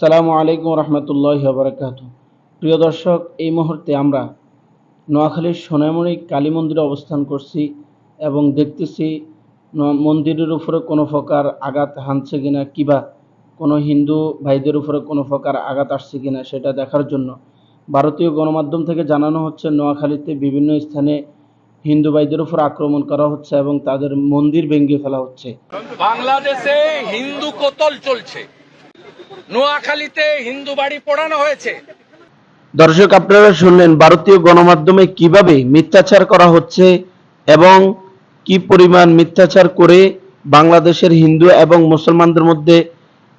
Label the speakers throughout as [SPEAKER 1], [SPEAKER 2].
[SPEAKER 1] আসসালামু আলাইকুম রহমতুল্লাহ বারকাত প্রিয় দর্শক, এই মুহূর্তে আমরা নোয়াখালীর সোনামণি কালী মন্দিরে অবস্থান করছি এবং দেখতেছি মন্দিরের উপরে কোনো প্রকার আঘাত হানছে কিনা কিবা কোনো হিন্দু ভাইদের উপরে কোনো প্রকার আঘাত আসছে কিনা সেটা দেখার জন্য ভারতীয় গণমাধ্যম থেকে জানানো হচ্ছে নোয়াখালীতে বিভিন্ন স্থানে হিন্দু ভাইদের উপর আক্রমণ করা হচ্ছে এবং তাদের মন্দির ভেঙে ফেলা হচ্ছে।
[SPEAKER 2] বাংলাদেশে হিন্দু কোতল চলছে? নোয়াখালীতে হিন্দু বাড়ি পোড়ানো হয়েছে।
[SPEAKER 1] দর্শক আপনারা শুনলেন ভারতীয় গণমাধ্যমে কীভাবে মিথ্যাচার করা হচ্ছে এবং কি পরিমাণ মিথ্যাচার করে বাংলাদেশের হিন্দু এবং মুসলমানদের মধ্যে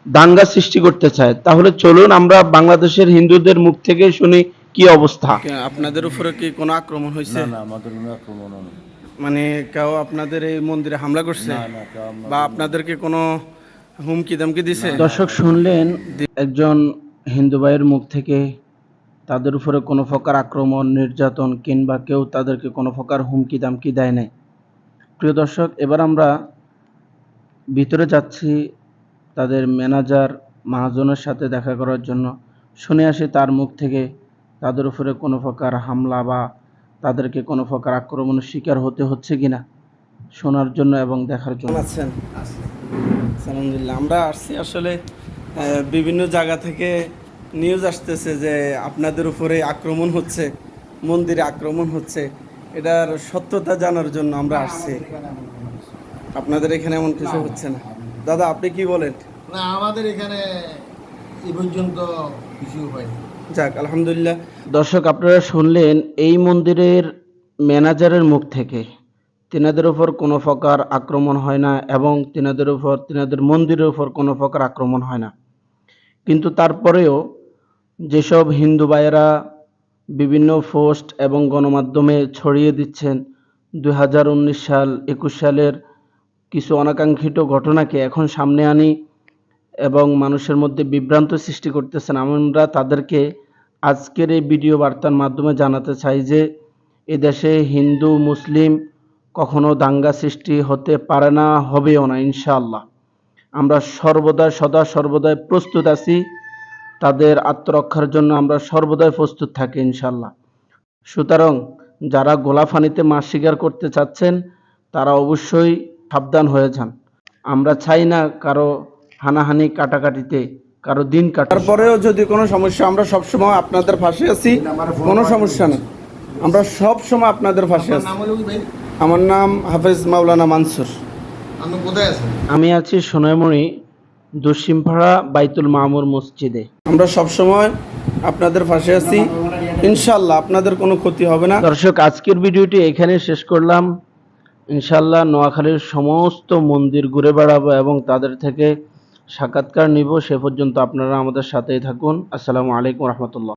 [SPEAKER 1] দাঙ্গা সৃষ্টি করতে চায়। তাহলে চলুন আমরা বাংলাদেশের হিন্দুদের মুখ থেকে শুনি কি অবস্থা। আপনাদের উপরে কি কোনো আক্রমণ হয়েছে?
[SPEAKER 3] না আমাদের কোনো আক্রমণ
[SPEAKER 1] মানে কেউ আপনাদের এই মন্দিরে হামলা করছে? বা আপনাদেরকে কোনো হুমকি দামকি দিছে? দর্শক শুনলেন একজন হিন্দু ভাইয়ের মুখ থেকে তাদের উপরে কোনো প্রকার আক্রমণ নির্যাতন কিংবা কেউ তাদেরকে কোনো প্রকার হুমকি দামকি দেয় নাই। প্রিয় দর্শক এবার আমরা ভিতরে যাচ্ছি তাদের ম্যানেজার মহাজনের সাথে দেখা করার জন্য। শুনে আসি তার মুখ থেকে তাদের উপরে কোনো প্রকার হামলা বা তাদেরকে কোনো প্রকার আক্রমণের শিকার হতে হচ্ছে কিনা শোনার জন্য এবং দেখার জন্য। আছেন? আলহামদুলিল্লাহ। আমরা আসছি আসলে বিভিন্ন জায়গা থেকে নিউজ আসতেছে যে আপনাদের উপরে আক্রমণ হচ্ছে মন্দিরে আক্রমণ হচ্ছে। এটার সত্যতা জানার জন্য আমরা আসছি। আপনাদের এখানে এমন কিছু হচ্ছে না? দাদা আপনি কি বলেন?
[SPEAKER 4] না আমাদের এখানে এই পর্যন্ত কিছু হয়নি।
[SPEAKER 1] যাক আলহামদুলিল্লাহ। দর্শক আপনারা শুনলেন এই মন্দিরের ম্যানেজারের মুখ থেকে। তিনাদের উপর কোনো প্রকার আক্রমণ হয় না এবং তিনাদের উপর, তিনাদের মন্দিরের উপর কোনো প্রকার আক্রমণ হয় না। কিন্তু তারপরেও যেসব হিন্দু ভাইয়েরা বিভিন্ন পোস্ট এবং গণমাধ্যমে ছড়িয়ে দিচ্ছেন, দুই হাজার উনিশ সাল, একুশ সালের কিছু অনাকাঙ্ক্ষিত ঘটনাকে এখন সামনে আনি এবং মানুষের মধ্যে বিভ্রান্ত সৃষ্টি করতেছেন, আমরা তাদেরকে আজকের এই ভিডিও বার্তার মাধ্যমে জানাতে চাই যে এদেশে হিন্দু, মুসলিম কখনো দাঙ্গা সৃষ্টি হতে পারে না হবেও না ইনশাআল্লাহ। আমরা সর্বদা সদা সর্বদাই প্রস্তুত আছি। তাদের আত্মরক্ষার জন্য আমরা সর্বদাই প্রস্তুত থাকি ইনশাল্লাহ সুতরাং যারা গোলাফানিতে মাছ শিকার করতে চাচ্ছেন তারা অবশ্যই সাবধান হয়ে যান। আমরা চাই না কারও হানাহানি কাটাকাটিতে কারও দিন কাটার পরেও যদি কোনো সমস্যা আমরা সবসময় আপনাদের পাশে আছি। কোনো সমস্যা নেই। আমরা সব সময় আপনাদের পাশে আছি। আমার নাম হাফেজ মাওলানা মানসুর।
[SPEAKER 4] আপনি কোথায় আছেন?
[SPEAKER 1] আমি আছি সোনামণি দুশিমপাড়া বাইতুল মামুর মসজিদে। আমরা সব সময় আপনাদের পাশে আছি। ইনশাল্লাহ আপনাদের কোনো ক্ষতি হবে না। দর্শক আজকের ভিডিওটি এখানে শেষ করলাম। ইনশাল্লাহ নোয়াখালীর সমস্ত মন্দির ঘুরে বেড়াবো এবং তাদের থেকে সাক্ষাৎকার নিব। সে পর্যন্ত আপনারা আমাদের সাথেই থাকুন। আসসালামু আলাইকুম রহমতুল্লাহ।